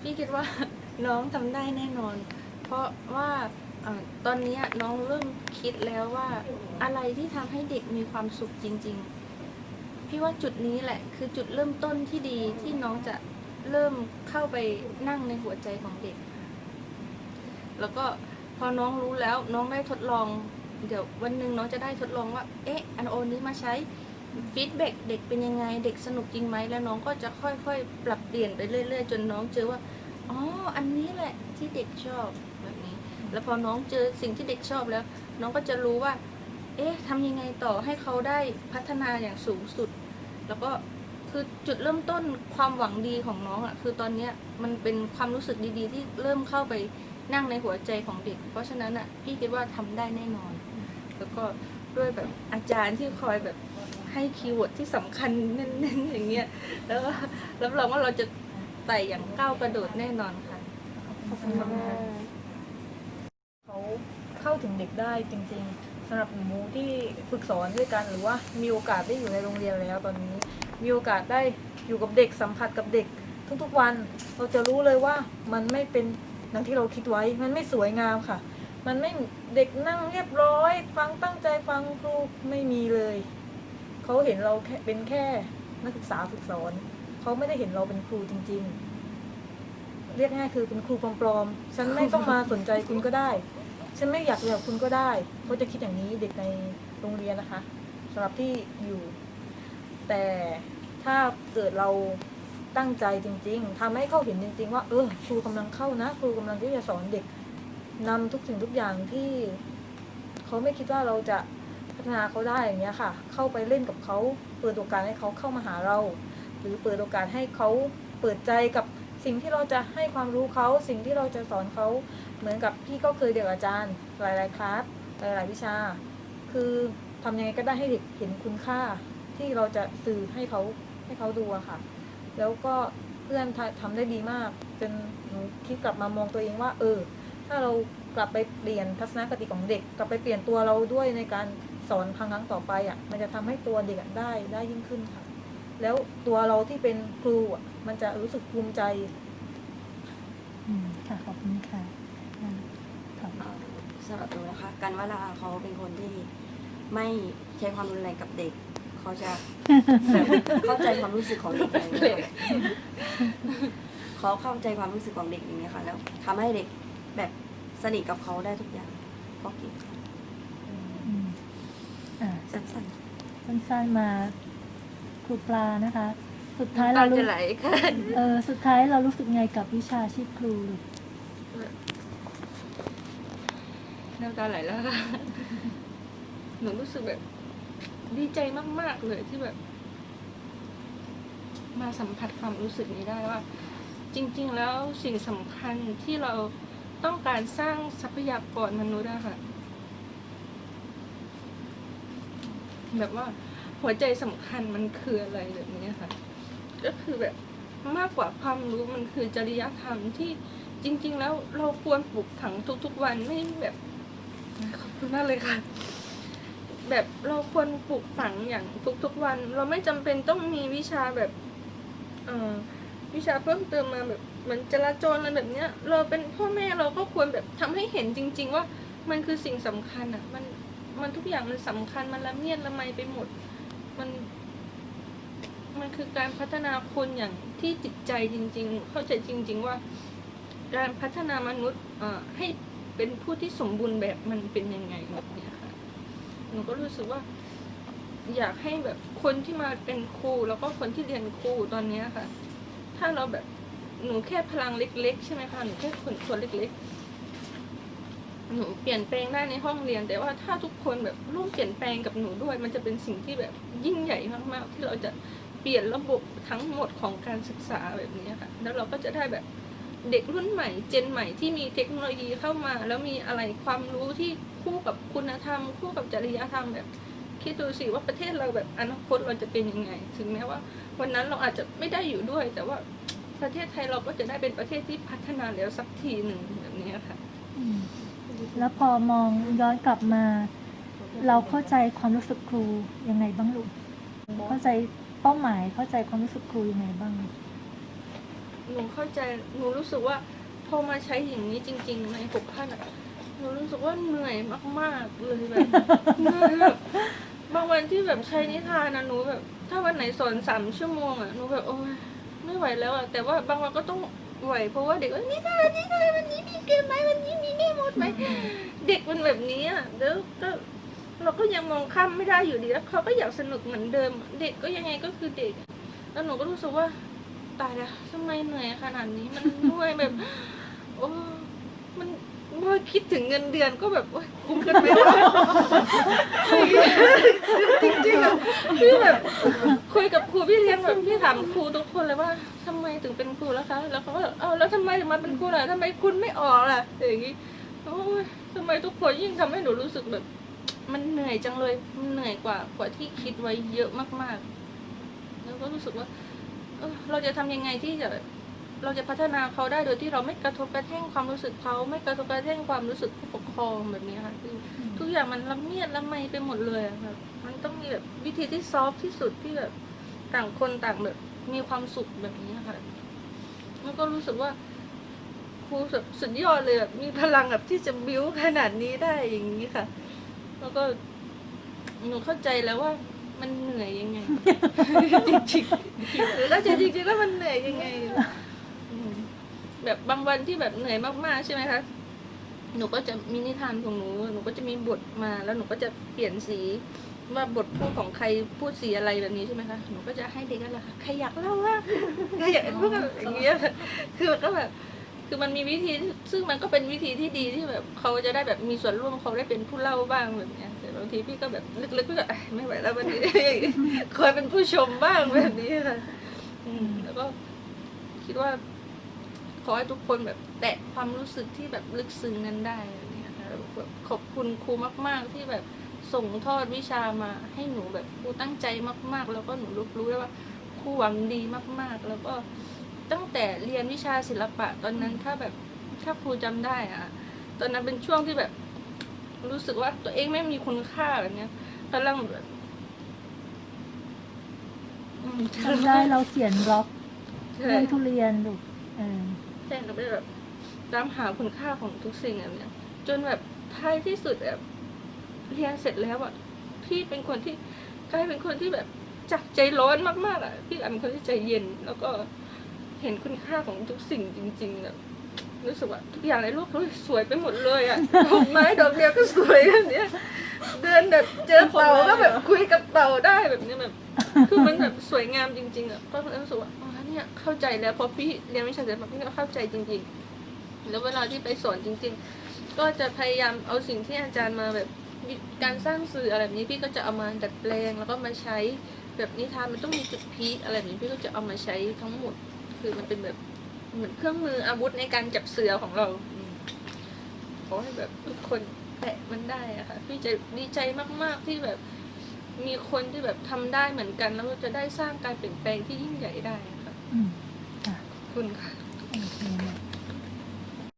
พี่คิดว่าน้องทำได้แน่นอน เพราะว่าอตอนนี้น้องเริ่มคิดแล้วว่าอะไรที่ทำให้เด็กมีความสุขจริง ๆ พี่ว่าจุดนี้แหละ คือจุดเริ่มต้นที่ดีที่น้องจะเริ่มเข้าไปนั่งในหัวใจของเด็ก แล้วก็พอน้องรู้แล้วน้องได้ทดลอง เดี๋ยววันหนึ่งน้องจะได้ทดลองว่า เอ๊ะ อันโอนี้มาใช้ ฟีดแบ็กเด็กเป็นยังไง เด็กสนุกจริงไหมแล้วน้องก็จะค่อยๆ ปรับเปลี่ยนไปเรื่อย ๆ จนน้องเจอว่าอ๋ออันนี้แหละที่เด็กชอบแบบนี้ แล้วพอน้องเจอสิ่งที่เด็กชอบแล้ว น้องก็จะรู้ว่า เอ๊ะทำยังไงต่อให้เขาได้พัฒนาอย่างสูงสุด แล้วก็คือจุดเริ่มต้นความหวังดีของน้องอะ่ะคือตอนเนี้ยมันเป็นความรู้สึกดีๆ ที่เริ่มเข้าไปนั่งในหัวใจของเด็ก เพราะฉะนั้นอะ่ะพี่คิดว่าทำได้แน่นอน แล้วก็ด้วยแบบอาจารย์ที่คอยแบบ ให้คีย์เวิร์ดที่สำคัญเน้นๆอย่างเงี้ยแล้วก็รับรองว่าเราจะไต่อย่างก้าวกระโดดแน่นอนค่ะขอบคุณมากเขาเข้าถึงเด็กได้จริงๆสำหรับหนูที่ฝึกสอนด้วยกันหรือว่ามีโอกาสได้อยู่ในโรงเรียนแล้วตอนนี้ มีโอกาสได้อยู่กับเด็กสัมผัสกับเด็กทุกๆวัน เราจะรู้เลยว่ามันไม่เป็นดังที่เราคิดไว้ มันไม่สวยงามค่ะ มันไม่เด็กนั่งเรียบร้อย ฟังตั้งใจฟังครูไม่มีเลย เขาเห็นเราแค่เป็นแค่นักศึกษาฝึกสอน เขาไม่ได้เห็นเราเป็นครูจริง ๆ เรียกง่ายคือเป็นครูปลอมๆ ฉันไม่ต้องมาสนใจคุณก็ได้ ฉันไม่อยากเรียนกับคุณก็ได้เขาจะคิดอย่างนี้เด็กในโรงเรียนนะคะสำหรับที่อยู่ แต่ถ้าเกิดเราตั้งใจจริง ๆทำให้เขาเห็นจริง ๆ ว่า เออครูกำลังเข้านะ ครูกำลังที่จะสอนเด็กนำทุกสิ่งทุกอย่างที่เขาไม่คิดว่าเราจะ พัฒนาเขาได้อย่างเงี้ยค่ะ เข้าไปเล่นกับเขาเปิดโอกาสให้เขาเข้ามาหาเรา หรือเปิดโอกาสให้เขาเปิดใจกับสิ่งที่เราจะให้ความรู้เขาสิ่งที่เราจะสอนเขาเหมือนกับพี่ก็เคยเด็กอาจารย์ หลายๆคลาสหลาย ๆ วิชา คือทำยังไงก็ได้ให้เด็กเห็นคุณค่าที่เราจะสื่อให้เขาให้เขาดูอะค่ะ แล้วก็เพื่อนทำทำได้ดีมากจนหนูคิดกลับมามองตัวเองว่า เออ ถ้าเรากลับไปเปลี่ยนทัศนคติของเด็ก กลับไปเปลี่ยนตัวเราด้วยในการ สอนครั้งครั้งต่อไปอะมันจะทำให้ตัวเด็กอะได้ได้ยิ่งขึ้นค่ะ แล้วตัวเราที่เป็นครูอะมันจะรู้สึกภูมิใจอืมค่ะขอบคุณค่ะอ่าค่ะเอ่อสำหรับหนูนะคะกันวลาเขาเป็นคนที่ไม่ใช้ความรุนแรงกับเด็ก เขาจะแบบเข้าใจความรู้สึกของเด็กอย่างนี้ยเขาเข้าใจความรู้สึกของเด็กอย่างนี้ยค่ะ แล้วทำให้เด็กแบบสนิทกับเขาได้ทุกอย่างเพราะเก่งค่ะอืมอ่า สั้นสั้นๆมาครูปลานะคะ สุดท้ายตาเรารู้จะไหลค่ะเออสุดท้ายเรารู้สึกไงกับวิชาชีพครูลูกน้ำตาไหลแล้วค่ะ หนูรู้สึกแบบ ดีใจมาก ๆ เลยที่แบบ มาสัมผัสความรู้สึกนี้ได้ว่า จริง ๆ แล้วสิ่งสำคัญที่เราต้องการสร้างทรัพยากรมนุษย์อะค่ะ แบบว่าหัวใจสำคัญมันคืออะไรแบบนี้ค่ะ ก็คือแบบมากกว่าความรู้มันคือจริยธรรมที่จริง ๆ แล้วเราควรปลูกฝังทุก ๆ วันไม่แบบขอบคุณมากเลยค่ะ แบบเราควรปลูกฝังอย่างทุก ๆ วัน เราไม่จำเป็นต้องมีวิชาแบบเอ่อวิชาเพิ่มเติมมาแบบเหมือนจราจรอะไรแบบเนี้ย เราเป็นพ่อแม่เราก็ควรแบบทำให้เห็นจริง ๆ ว่ามันคือสิ่งสำคัญอะ มัน มันทุกอย่างมันสำคัญมันละเมียดละไมไปหมด มัน มันคือการพัฒนาคนอย่างที่จิตใจจริง ๆ เข้าใจจริง ๆ ว่า การพัฒนามนุษย์เอ่อให้เป็นผู้ที่สมบูรณ์แบบมันเป็นยังไงแบบเนี้ยค่ะหนูก็รู้สึกว่า อยากให้แบบคนที่มาเป็นครูแล้วก็คนที่เรียนครูตอนเนี้ยค่ะ ถ้าเราแบบหนูแค่พลังเล็ก ๆ ใช่ไหมคะหนูแค่คนส่วนเล็ก ๆ หนูเปลี่ยนแปลงได้ในห้องเรียน แต่ว่าถ้าทุกคนแบบร่วมเปลี่ยนแปลงกับหนูด้วย มันจะเป็นสิ่งที่แบบยิ่งใหญ่มากๆ ที่เราจะเปลี่ยนระบบทั้งหมดของการศึกษาแบบนี้ค่ะ แล้วเราก็จะได้แบบเด็กรุ่นใหม่ เจนใหม่ที่มีเทคโนโลยีเข้ามา แล้วมีอะไรความรู้ที่คู่กับคุณธรรม คู่กับจริยธรรมแบบคิดดูสิว่าประเทศเราแบบอนาคตเราจะเป็นยังไง ถึงแม้ว่า วันนั้นเราอาจจะไม่ได้อยู่ด้วย แต่ว่าประเทศไทยเราก็จะได้เป็นประเทศที่พัฒนาแล้วสักทีหนึ่งแบบนี้ค่ะ แล้วพอมองย้อนกลับมา เราเข้าใจความรู้สึกครูยังไงบ้างลูกเข้าใจเป้าหมายเข้าใจความรู้สึกครูยังไงบ้างหหนูเข้าใจหนูรู้สึกว่าพอมาใช้อย่างนี้จริง ๆ ในหกขั้นอะหนูรู้สึกว่าเหนื่อยมากๆเลยแบบเหนื่อยแบบบางวันที่แบบใช้นิทานนะหนูแบบ ถ้าวันไหนสอนสามชั่วโมงอะหนูแบบโอ้ยไม่ไหวแล้วอะแต่ว่าบางวันก็ต้อง ไหวเพราะว่าเด็กว่านิทานนิทานวันนี้มีเกมไหมวันนี้มีแม่มดไหมเด็กมันแบบนี้อะแล้วก็เราก็ยังมองข้ามไม่ได้อยู่ดีแล้วเขาก็อยากสนุกเหมือนเดิมอะเด็กก็ยังไงก็คือเด็กแล้วหนูก็รู้สึกว่าตายแล้วทำไมเหนื่อยขนาดนี้มันเมื่อยแบบ โอ้มันเมื่อคิดถึงเงินเดือนก็แบบโอ๊ยคุ้มกันไหมวะจริงๆอะพี่แบบ คุยกับครูพี่เลี้ยงแบบพี่ถามครูทุกคนเลยว่าทำไมถึงเป็นครูแล้วคะ แล้วเขาก็แบบเอ้าแล้วทำไมถึงมาเป็นครูล่ะทำไมคุณไม่ออกล่ะอย่างงี้โอ้ยทำไมทุกคนยิ่งทำให้หนูรู้สึกแบบ มันเหนื่อยจังเลยมันเหนื่อยกว่ากว่าที่คิดไว้เยอะมากๆ แล้วก็รู้สึกว่าเออเราจะทำยังไงที่จะเราจะพัฒนาเขาได้โดยที่เราไม่กระทบกระแทั่งความรู้สึกเขาไม่กระทบกระแทั่งความรู้สึกผู้ปก องแบบนี้ค่ะคือทุกอย่างมันละเมียดละไมไปหมดเลยอะแบบมันต้องมีแบบวิธีที่ซอฟที่สุดที่แบบต่างคนต่างแบบมีความสุขแบบนี้ค่ะ แล้วก็รู้สึกว่าครูแบบสุดยอดเลยแบบมีพลังแบบที่จะบิ้วขนาดนี้ได้อย่างนี้ค่ะ แล้วก็หนูเข้าใจแล้วว่า มันเหนื่อยยังไง จริงๆหรือแล้วจริงๆแล้วมันเหนื่อยยังไง แบบบางวันที่แบบเหนื่อยมากๆใช่ไหมคะ หนูก็จะมีนิทานของหนู หนูก็จะมีบทมา แล้วหนูก็จะเปลี่ยนสีว่าบทพูดของใครพูดสีอะไรแบบนี้ใช่ไหมคะ หนูก็จะให้เด็กนั่นแหละค่ะ ใครอยากเล่าว่าใครอยากพูดแบบอย่างเงี้ย คือมันก็แบบ คือมันมีวิธี ซึ่งมันก็เป็นวิธีที่ดีที่แบบเขาจะได้แบบมีส่วนร่วมเขาได้เป็นผู้เล่าบ้างแบบเนี้ยแต่บางทีพี่ก็แบบลึกๆก็แบบไม่ไหวแล้ววันนี้คอยเป็นผู้ชมบ้างแบบนี้ค่ะแล้วก็คิดว่า อให้ทุกคนแบบแตะความรู้สึกที่แบบลึกซึ้งนั้นได้แบบนี้ค่ะแบบขอบคุณครูมาก ๆ ที่แบบส่งทอดวิชามาให้หนูแบบครูตั้งใจมาก ๆ แล้วก็หนูรู้รู้ได้ว่าครูหวังดีมาก ๆ แล้วก็ตั้งแต่เรียนวิชาศิลปะตอนนั้นถ้าแบบถ้าครูจำได้อะตอนนั้นเป็นช่วงที่แบบ รู้สึกว่าตัวเองไม่มีคุณค่าแบบเนี้ยกำลังแบบจำได้เราเขียนบล็อกเรื่องทุเรียนลูกเออ ใช่เราไปแบบตามหาคุณค่าของทุกสิ่งแบบเนี้ยจนแบบท้ายที่สุดแบบเรียนเสร็จแล้วอะพี่เป็นคนที่กลายเป็นคนที่แบบจักใจร้อนมากๆอะพี่กลายเป็นคนที่ใจเย็น แล้วก็เห็นคุณค่าของทุกสิ่งจริงๆแบบรู้สึกว่าทุกอย่างในโลกเลยสวยไปหมดเลยอะดอกไม้ดอกเดียวก็สวยแบบเนี้ยเดินแบบเจอเต่าก็แบบคุยกับเต่าได้แบบนี้แบบ คือมันแบบสวยงามจริง ๆอะก็รู้สึกว่า เนี่ยเข้าใจแล้วพอพี่เรียนวิชาศิลปะพี่ก็เข้าใจจริง ๆ แล้วเวลาที่ไปสอนจริง ๆ ก็จะพยายามเอาสิ่งที่อาจารย์มาแบบการสร้างสื่ออะไรแบบนี้พี่ก็จะเอามาดัดแปลง แล้วก็มาใช้แบบนิทานมันต้องมีจุดพีคอะไรแบบนี้พี่ก็จะเอามาใช้ทั้งหมด คือมันเป็นแบบเหมือนเครื่องมืออาวุธในการจับเสือของเราขอให้แบบทุกคนแตะมันได้อะค่ะพี่จะดีใจมาก ๆที่แบบมีคนที่แบบทำได้เหมือนกัน แล้วจะได้สร้างการเปลี่ยนแปลงที่ยิ่งใหญ่ได้ อืมค่ะคุณค่ะ